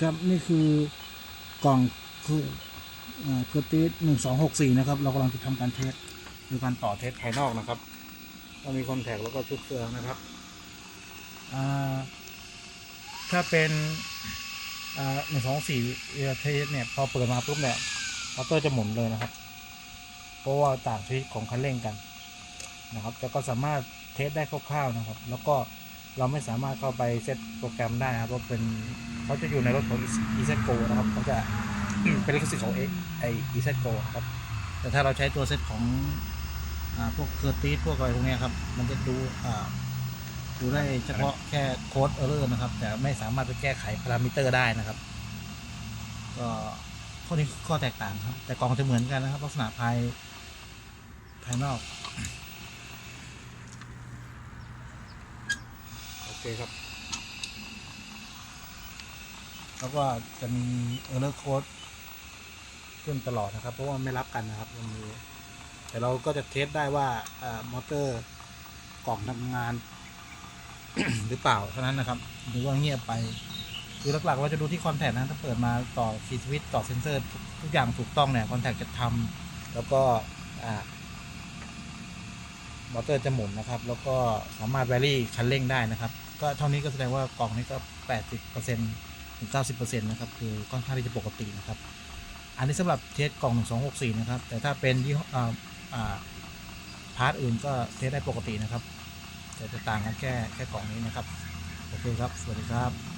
ครับนี่คือกล่องคือเคอร์ติสหนึ่งสองหกสี่นะครับ เรากำลังจะทำการเทสคือการต่อเทสภายนอกนะครับก็มีคอนแทคแล้วก็ชุดเฟืองนะครับถ้าเป็นหนึ่งสองสี่เทสเนี่ยพอเปิดมาปุ๊บเนี่ยมอเตอร์จะหมุนเลยนะครับ เพราะว่าต่างชนิดของคันเร่งกันนะครับแต่ก็สามารถเทสได้คร่าวๆนะครับ แล้วก็เราไม่สามารถเข้าไปเซตโปรแกรมได้ครับเพราะเป็น เขาจะอยู่ในรถของ e z g o นะครับเขาจะเป็นลิขสิทธิ์ของเอไอ e z g o ครับ แต่ถ้าเราใช้ตัวเซตของอ่าพวกเคอร์ติสพวกอะไรพวกเนี้ยครับ มันจะดูอ่าดูได้เฉพาะแค่โค้ดเออร์เลอร์นะครับ แต่ไม่สามารถไปแก้ไขพารามิเตอร์ได้นะครับ ก็ข้อนี้ข้อแตกต่างครับ แต่กล่องจะเหมือนกันนะครับ ลักษณะภายภายนอกโอเคครับ แล้วก็จะมี error code ขึ้นตลอดนะครับ เพราะว่าไม่รับกันนะครับมันมีแต่เราก็จะเทสได้ว่าอมอเตอร์กล่องทำงาน หรือเปล่าเท่านั้นนะครับ หรือว่าเงียบไป คือหลักๆเราจะดูที่คอนแทคนะถ้าเปิดมาต่อคีสวิตต่อเซนเซอร์ทุกอย่างถูกต้องเนี่ยคอนแทคจะทำแล้วก็มอเตอร์จะหมุนนะครับ แล้วก็สามารถแวรี่คันเร่งได้นะครับ ก็เท่านี้ก็แสดงว่ากล่องนี้ก็ 80% ถึง 90%นะครับ คือค่อนข้างที่จะปกตินะครับ อันนี้สำหรับเทสกล่อง 1264 นะครับ แต่ถ้าเป็นยี่ห้อพาร์ทอื่นก็เทสได้ปกตินะครับ แต่จะต่างกันแค่แค่กล่องนี้นะครับ โอเคครับ สวัสดีครับ